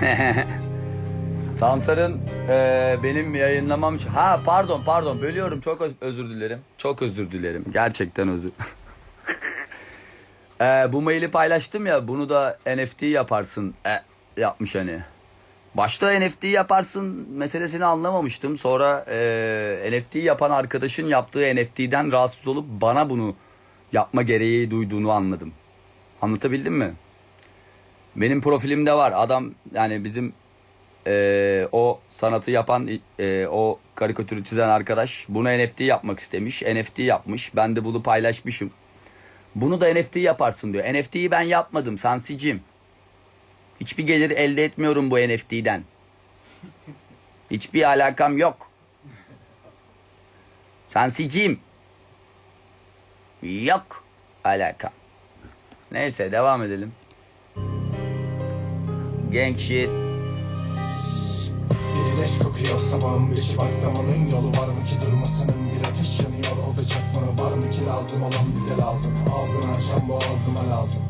Sansar'ın eee, benim yayınlamam için... Ha pardon pardon bölüyorum çok öz- özür dilerim. Çok özür dilerim. Gerçekten özür. Eee, bu maili paylaştım ya bunu da NFT yaparsın e, yapmış hani. Başta NFT yaparsın meselesini anlamamıştım. Sonra eee NFT yapan arkadaşın yaptığı NFT'den rahatsız olup bana bunu yapma gereği duyduğunu anladım. Anlatabildim mi? Benim profilimde var. Adam yani bizim eee, o sanatı yapan eee, o karikatürü çizen arkadaş bunu NFT yapmak istemiş. NFT yapmış. Ben de bunu paylaşmışım. Bunu da NFT yaparsın diyor. NFT'yi ben yapmadım Sansicim. Hiçbir gelir elde etmiyorum bu NFT'den. Hiçbir alakam yok. Sansicim. Yok alakam. Neyse devam edelim. Gang shit. Bir leş kokuyor sabahın beşi bak zamanın yolu var mı ki durmasının bir ateş yanıyor o da çakmağı var mı ki lazım olan bize lazım Ağzını açan boğazıma lazım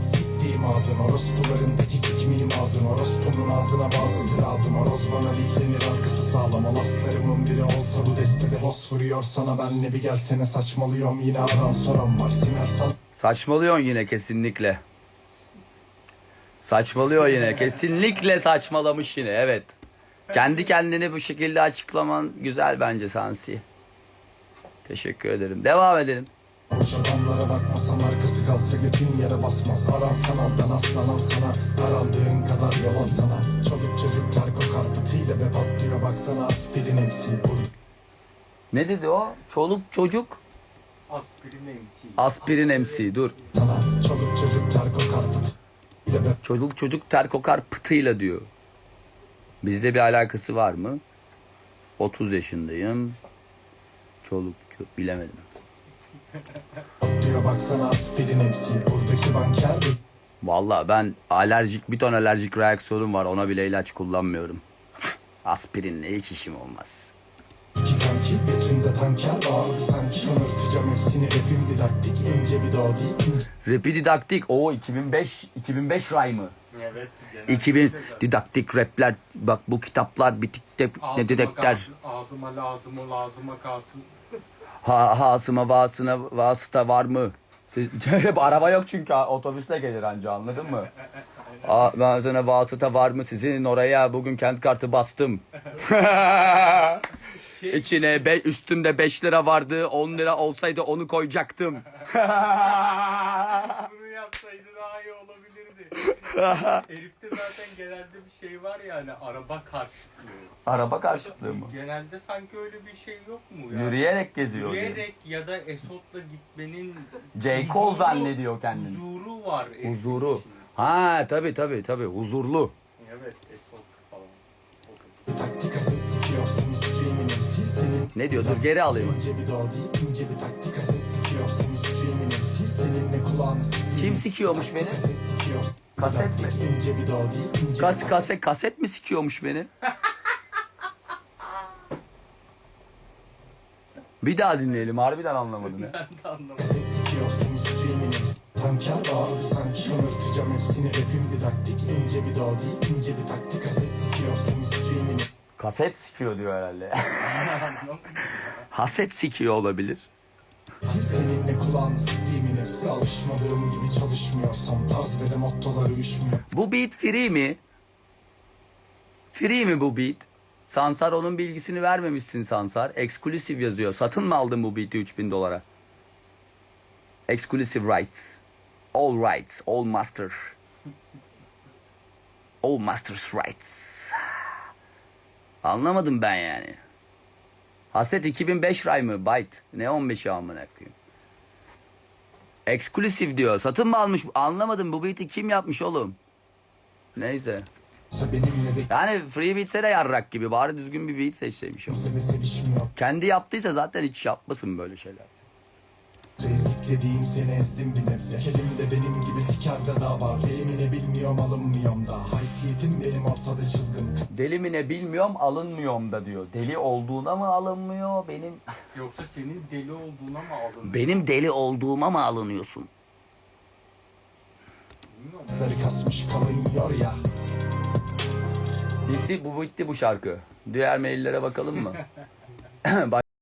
Siktiğim ağzın orospularındaki sikmeyim ağzın Orospunun ağzına bazısı lazım Oroz bana diklenir arkası sağlam Olaslarımın biri olsa bu destede boss vuruyor sana benle bir gelsene saçmalıyorum yine aran soran var Simer sal Saçmalıyorsun yine kesinlikle. Saçmalıyor yine. Kesinlikle saçmalamış yine. Evet. Kendi kendini bu şekilde açıklaman güzel bence Sansi. Teşekkür ederim. Devam edelim. Boş adamlara bakmasam arkası kalsa götün yere basmaz Aransan aldan aslanan sana Arandığın kadar yol al sana Çoluk çocuk ter kokar pıtıyla ve patlıyor baksana aspirin MC Burada Ne dedi o? Çoluk çocuk Aspirin MC. aspirin MC. Dur. sana Çocuk çocuk ter kokar pıtıyla diyor. Bizde bir alakası var mı? 30 yaşındayım. Çoluk çocuk bilemedim. patlıyor baksana aspirin MC Buradaki banker Vallahi ben alerjik bir ton alerjik reaksiyonum var. Ona bile ilaç kullanmıyorum. Aspirinle hiç işim olmaz. İki kanki götünde tanker bağırdı sanki Yanırtacağım hepsini rapim didaktik ince bir doğ değil Rapi didaktik. O 2005 2005 ray mı? Evet. genel 2000 bir şey didaktik rapler. Bak bu kitaplar bitikte ne Ağzıma didakler. kalsın, Ağzıma lazım lazıma kalsın. Ha hasıma vasına vasıta var mı? Siz, araba yok çünkü otobüsle gelir anca anladın mı? Aa, vasına vasıta var mı sizin oraya bugün kent kartı bastım. İçine be, üstünde 5 lira vardı 10 lira olsaydı onu koyacaktım. Bunu yapsaydı daha iyi olabilirdi. Herifte zaten genelde bir şey var yani araba karşıtlığı. Araba karşıtlığı mı? Genelde sanki öyle bir şey yok mu ya? Yürüyerek geziyor. Yürüyerek ya da Esot'la gitmenin J. Cole huzuru- zannediyor kendini. Huzuru var. herifin Huzuru. içinde. Ha tabi tabi tabi huzurlu. Evet Esot falan. Bir taktikası sikiyor seni streamin MC senin Ne diyor? Dur, geri alayım. İnce bir doğ değil ince bir taktikası sikiyor seni streamin MC seninle kulağını siktiğim Kim sikiyormuş beni? Taktikası sikiyor Kaset mi? İnce bir doğ değil ince Kas bir kaset kaset mi sikiyormuş beni? Bir daha dinleyelim. Harbiden anlamadım ya. Ben de anlamadım. taktikası sikiyor seni streamin MC Tanker bağırdı sanki Yanırtacağım hepsini rapim didaktik ince bir doğ değil ince bir taktikası sikiyor seni streamin Kaset sikiyor diyor herhalde. Haset sikiyor olabilir. MC Seninle kulağını siktiğimin hepsi alışmadığım gibi çalışmıyorsam Tarz ve de mottoları uyuşmuyor Bu beat free mi? Free mi bu beat? Sansar onun bilgisini vermemişsin Sansar. Exclusive yazıyor. Satın mı aldın bu beat'i 3000 dolara? Exclusive rights. All rights. All master. All masters rights. Anlamadım ben yani. Hasret 2005 ray mı? Byte. Ne 15'i amına koyayım. Exclusive diyor. Satın mı almış? Anlamadım. Bu beat'i kim yapmış oğlum? Neyse. Yani free beats'e de yarrak gibi. Bari düzgün bir beat seçseymiş sevişmiyor Kendi yaptıysa zaten hiç yapmasın böyle şeyler. Zikrediğim seni ezdim bir nebze Elimde benim gibi sikerde daha var Elimine bilmiyorum alınmıyorum da Haysiyetim benim ortada çılgın Deli mi ne bilmiyorum alınmıyorum da diyor. Deli olduğuna mı alınmıyor benim? Yoksa senin deli olduğuna mı aldın? Benim deli olduğuma mı alınıyorsun? Kızları kasmış kalınıyor ya Bitti bu bitti bu şarkı. Diğer maillere bakalım mı? Bak-